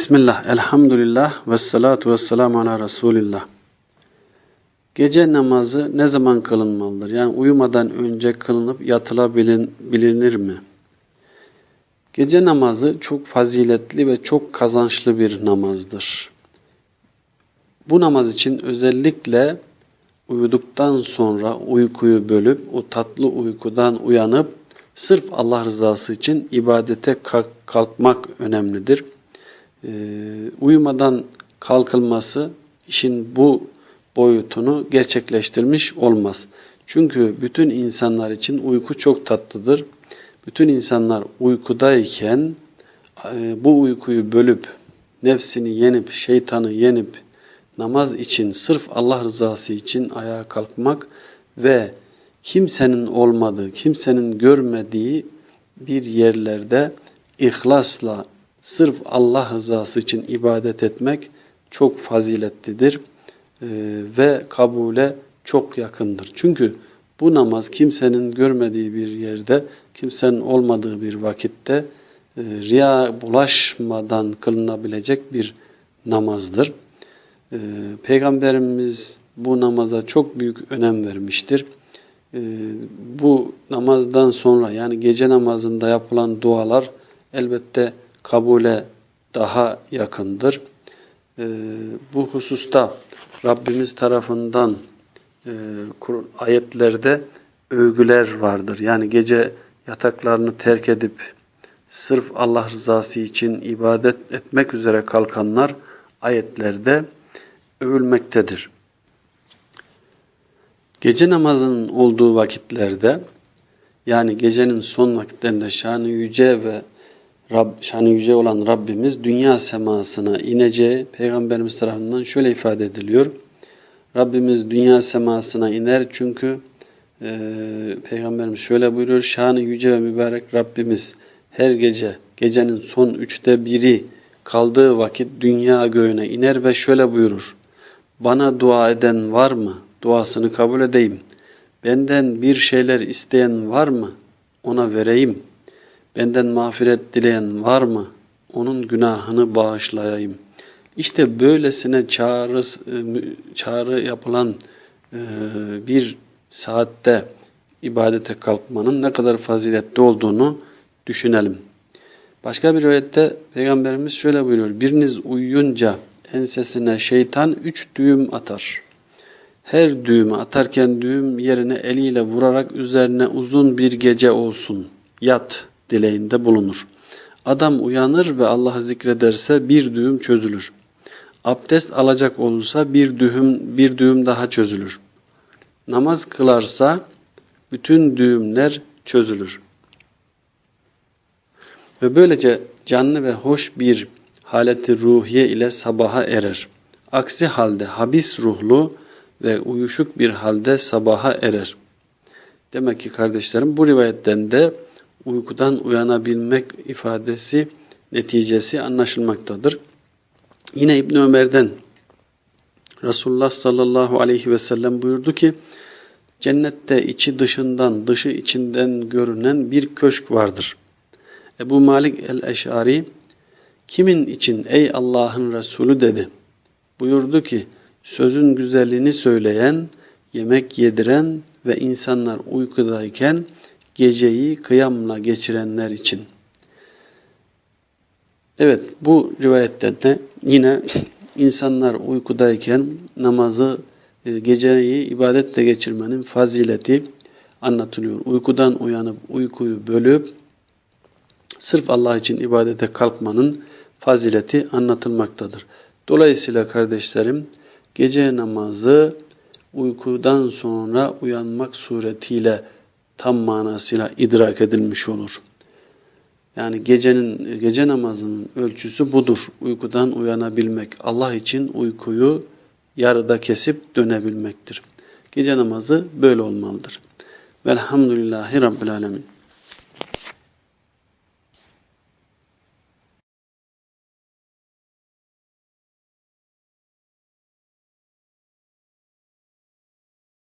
Bismillah, elhamdülillah ve salatu ve selamu ala Resulillah. Gece namazı ne zaman kılınmalıdır? Yani uyumadan önce kılınıp yatılabilir mi? Gece namazı çok faziletli ve çok kazançlı bir namazdır. Bu namaz için özellikle uyuduktan sonra uykuyu bölüp o tatlı uykudan uyanıp sırf Allah rızası için ibadete kalkmak önemlidir. Ee, uyumadan kalkılması işin bu boyutunu gerçekleştirmiş olmaz. Çünkü bütün insanlar için uyku çok tatlıdır. Bütün insanlar uykudayken e, bu uykuyu bölüp nefsini yenip şeytanı yenip namaz için sırf Allah rızası için ayağa kalkmak ve kimsenin olmadığı, kimsenin görmediği bir yerlerde ihlasla sırf Allah rızası için ibadet etmek çok faziletlidir e, ve kabule çok yakındır. Çünkü bu namaz kimsenin görmediği bir yerde, kimsenin olmadığı bir vakitte e, riya bulaşmadan kılınabilecek bir namazdır. E, Peygamberimiz bu namaza çok büyük önem vermiştir. Bu namazdan sonra yani gece namazında yapılan dualar elbette kabule daha yakındır. E, bu hususta Rabbimiz tarafından e, ayetlerde övgüler vardır. Yani gece yataklarını terk edip sırf Allah rızası için ibadet etmek üzere kalkanlar ayetlerde övülmektedir. Gece namazının olduğu vakitlerde yani gecenin son vakitlerinde şanı yüce ve Rab, şanı yüce olan Rabbimiz dünya semasına ineceği Peygamberimiz tarafından şöyle ifade ediliyor. Rabbimiz dünya semasına iner çünkü e, Peygamberimiz şöyle buyuruyor. Şanı yüce ve mübarek Rabbimiz her gece gecenin son üçte biri kaldığı vakit dünya göğüne iner ve şöyle buyurur. Bana dua eden var mı? Duasını kabul edeyim. Benden bir şeyler isteyen var mı? Ona vereyim. Benden mağfiret dileyen var mı? Onun günahını bağışlayayım. İşte böylesine çağrı, çağrı yapılan e, bir saatte ibadete kalkmanın ne kadar faziletli olduğunu düşünelim. Başka bir ayette Peygamberimiz şöyle buyuruyor. Biriniz uyuyunca ensesine şeytan üç düğüm atar. Her düğümü atarken düğüm yerine eliyle vurarak üzerine uzun bir gece olsun. Yat dileğinde bulunur. Adam uyanır ve Allah'ı zikrederse bir düğüm çözülür. Abdest alacak olursa bir düğüm, bir düğüm daha çözülür. Namaz kılarsa bütün düğümler çözülür. Ve böylece canlı ve hoş bir haleti ruhiye ile sabaha erer. Aksi halde habis ruhlu ve uyuşuk bir halde sabaha erer. Demek ki kardeşlerim bu rivayetten de uykudan uyanabilmek ifadesi neticesi anlaşılmaktadır. Yine İbn Ömer'den Resulullah sallallahu aleyhi ve sellem buyurdu ki cennette içi dışından dışı içinden görünen bir köşk vardır. Ebu Malik el-Eş'ari kimin için ey Allah'ın Resulü dedi. Buyurdu ki sözün güzelliğini söyleyen, yemek yediren ve insanlar uykudayken geceyi kıyamla geçirenler için. Evet bu rivayetten de yine insanlar uykudayken namazı e, geceyi ibadetle geçirmenin fazileti anlatılıyor. Uykudan uyanıp uykuyu bölüp sırf Allah için ibadete kalkmanın fazileti anlatılmaktadır. Dolayısıyla kardeşlerim gece namazı uykudan sonra uyanmak suretiyle tam manasıyla idrak edilmiş olur. Yani gecenin gece namazının ölçüsü budur. Uykudan uyanabilmek. Allah için uykuyu yarıda kesip dönebilmektir. Gece namazı böyle olmalıdır. Velhamdülillahi Rabbil Alemin.